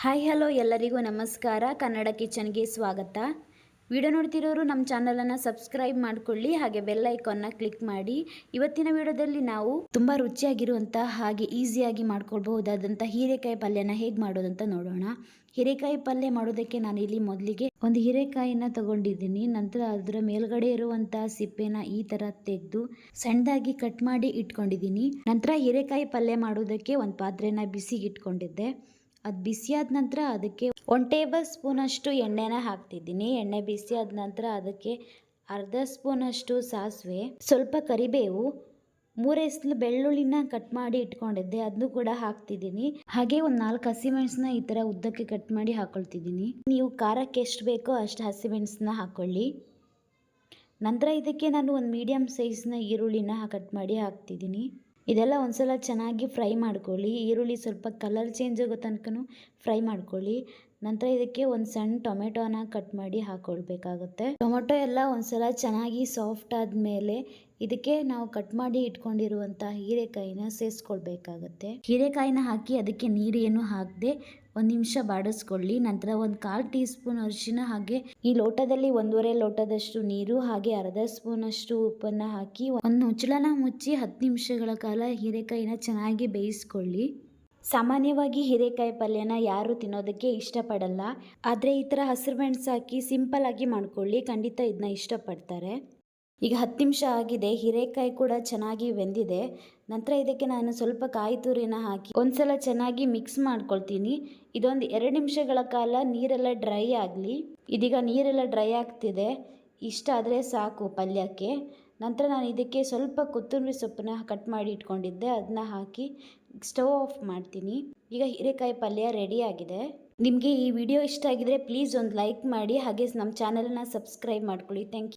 Hi, hello ಎಲ್ಲರಿಗೂ ನಮಸ್ಕಾರ. ಕನ್ನಡ ಕಿಚನ್ಗೆ ಸ್ವಾಗತ. ವಿಡಿಯೋ ನೋಡ್ತಿರೋರು ನಮ್ಮ ಚಾನಲನ್ನು ಸಬ್ಸ್ಕ್ರೈಬ್ ಮಾಡ್ಕೊಳ್ಳಿ, ಹಾಗೆ ಬೆಲ್ ಐಕಾನ್ನ ಕ್ಲಿಕ್ ಮಾಡಿ. ಇವತ್ತಿನ ವಿಡಿಯೋದಲ್ಲಿ ನಾವು ತುಂಬ ರುಚಿಯಾಗಿರುವಂಥ ಹಾಗೆ ಈಸಿಯಾಗಿ ಮಾಡ್ಕೊಳ್ಬಹುದಾದಂಥ ಹೀರೆಕಾಯಿ ಪಲ್ಯನ ಹೇಗೆ ಮಾಡೋದಂತ ನೋಡೋಣ. ಹೀರೆಕಾಯಿ ಪಲ್ಯ ಮಾಡೋದಕ್ಕೆ ನಾನು ಇಲ್ಲಿ ಮೊದಲಿಗೆ ಒಂದು ಹೀರೆಕಾಯಿನ ತಗೊಂಡಿದ್ದೀನಿ. ನಂತರ ಅದರ ಮೇಲ್ಗಡೆ ಇರುವಂತಹ ಸಿಪ್ಪೆನ ಈ ತರ ತೆಗೆದು ಸಣ್ಣದಾಗಿ ಕಟ್ ಮಾಡಿ ಇಟ್ಕೊಂಡಿದ್ದೀನಿ. ನಂತರ ಹೀರೆಕಾಯಿ ಪಲ್ಯ ಮಾಡೋದಕ್ಕೆ ಒಂದು ಪಾತ್ರೆನ ಬಿಸಿಗೆ ಇಟ್ಕೊಂಡಿದ್ದೆ. ಅದು ಬಿಸಿಯಾದ ನಂತರ ಅದಕ್ಕೆ ಒನ್ ಟೇಬಲ್ ಸ್ಪೂನಷ್ಟು ಎಣ್ಣೆನ ಹಾಕ್ತಿದ್ದೀನಿ. ಎಣ್ಣೆ ಬಿಸಿ ಆದ ನಂತರ ಅದಕ್ಕೆ ಅರ್ಧ ಸ್ಪೂನಷ್ಟು ಸಾಸಿವೆ, ಸ್ವಲ್ಪ ಕರಿಬೇವು ಮೂರೆಸ್ಲು ಬೆಳ್ಳುಳ್ಳಿನ ಕಟ್ ಮಾಡಿ ಇಟ್ಕೊಂಡಿದ್ದೆ. ಅದನ್ನು ಕೂಡ ಹಾಕ್ತಿದ್ದೀನಿ. ಹಾಗೆ ಒಂದು ನಾಲ್ಕು ಹಸಿಮೆಣಸನ್ನ ಈ ಥರ ಉದ್ದಕ್ಕೆ ಕಟ್ ಮಾಡಿ ಹಾಕೊಳ್ತಿದ್ದೀನಿ. ನೀವು ಖಾರಕ್ಕೆ ಎಷ್ಟು ಬೇಕೋ ಅಷ್ಟು ಹಸಿಮೆಣಸನ್ನ ಹಾಕ್ಕೊಳ್ಳಿ ನಂತರ ಇದಕ್ಕೆ ನಾನು ಒಂದು ಮೀಡಿಯಮ್ ಸೈಜ್ನ ಈರುಳ್ಳಿನ ಕಟ್ ಮಾಡಿ ಹಾಕ್ತಿದ್ದೀನಿ. ಇದೆಲ್ಲ ಒಂದ್ಸಲ ಚೆನ್ನಾಗಿ ಫ್ರೈ ಮಾಡ್ಕೊಳ್ಳಿ. ಈರುಳ್ಳಿ ಸ್ವಲ್ಪ ಕಲರ್ ಚೇಂಜ್ ಆಗೋ ತನಕನೂ ಫ್ರೈ ಮಾಡ್ಕೊಳ್ಳಿ. ನಂತರ ಇದಕ್ಕೆ ಒಂದು ಸಣ್ಣ ಟೊಮೆಟೊನ ಕಟ್ ಮಾಡಿ ಹಾಕ್ಕೊಳ್ಬೇಕಾಗುತ್ತೆ ಟೊಮೆಟೊ ಎಲ್ಲ ಒಂದ್ಸಲ ಚೆನ್ನಾಗಿ ಸಾಫ್ಟ್ ಆದಮೇಲೆ ಇದಕ್ಕೆ ನಾವು ಕಟ್ ಮಾಡಿ ಇಟ್ಕೊಂಡಿರುವಂಥ ಹೀರೆಕಾಯಿನ ಸೇರಿಸ್ಕೊಳ್ಬೇಕಾಗತ್ತೆ ಹೀರೆಕಾಯಿನ ಹಾಕಿ ಅದಕ್ಕೆ ನೀರೇನು ಹಾಕದೆ ಒಂದು ನಿಮಿಷ ಬಾಡಿಸ್ಕೊಳ್ಳಿ. ನಂತರ ಒಂದು ಕಾಲು ಟೀ ಸ್ಪೂನ್ ಅರಿಶಿನ ಹಾಗೆ ಈ ಲೋಟದಲ್ಲಿ ಒಂದೂವರೆ ಲೋಟದಷ್ಟು ನೀರು ಹಾಗೆ ಅರ್ಧ ಸ್ಪೂನ್ ಅಷ್ಟು ಉಪ್ಪನ್ನು ಹಾಕಿ ಒಂದು ಮುಚ್ಚಳನ ಮುಚ್ಚಿ ಹತ್ತು ನಿಮಿಷಗಳ ಕಾಲ ಹೀರೆಕಾಯಿನ ಚೆನ್ನಾಗಿ ಬೇಯಿಸ್ಕೊಳ್ಳಿ. ಸಾಮಾನ್ಯವಾಗಿ ಹೀರೆಕಾಯಿ ಪಲ್ಯನ ಯಾರು ತಿನ್ನೋದಕ್ಕೆ ಇಷ್ಟಪಡಲ್ಲ. ಆದರೆ ಈ ಥರ ಹಸಿರು ಮೆಣಸು ಹಾಕಿ ಸಿಂಪಲ್ ಆಗಿ ಮಾಡ್ಕೊಳ್ಳಿ. ಖಂಡಿತ ಇದನ್ನ ಇಷ್ಟಪಡ್ತಾರೆ. ಈಗ ಹತ್ತು ನಿಮಿಷ ಆಗಿದೆ, ಹೀರೆಕಾಯಿ ಕೂಡ ಚೆನ್ನಾಗಿ ಬೆಂದಿದೆ. ನಂತರ ಇದಕ್ಕೆ ನಾನು ಸ್ವಲ್ಪ ಕಾಯಿ ತುರಿನ ಹಾಕಿ ಒಂದ್ಸಲ ಚೆನ್ನಾಗಿ ಮಿಕ್ಸ್ ಮಾಡ್ಕೊಳ್ತೀನಿ. ಇದೊಂದು ಎರಡು ನಿಮಿಷಗಳ ಕಾಲ ನೀರೆಲ್ಲ ಡ್ರೈ ಆಗಲಿ. ಇದೀಗ ನೀರೆಲ್ಲ ಡ್ರೈ ಆಗ್ತಿದೆ. ಇಷ್ಟ ಆದರೆ ಸಾಕು ಪಲ್ಯಕ್ಕೆ. ನಂತರ ನಾನು ಇದಕ್ಕೆ ಸ್ವಲ್ಪ ಕೊತ್ತಂಬರಿ ಸೊಪ್ಪನ್ನ ಕಟ್ ಮಾಡಿ ಇಟ್ಕೊಂಡಿದ್ದೆ. ಅದನ್ನ ಹಾಕಿ ಸ್ಟವ್ ಆಫ್ ಮಾಡ್ತೀನಿ. ಈಗ ಹೀರೆಕಾಯಿ ಪಲ್ಯ ರೆಡಿ ಆಗಿದೆ. ನಿಮಗೆ ಈ ವಿಡಿಯೋ ಇಷ್ಟ ಆಗಿದ್ರೆ ಪ್ಲೀಸ್ ಒಂದು ಲೈಕ್ ಮಾಡಿ, ಹಾಗೆ ನಮ್ಮ ಚಾನಲನ್ನು ಸಬ್ಸ್ಕ್ರೈಬ್ ಮಾಡ್ಕೊಳ್ಳಿ. Thank you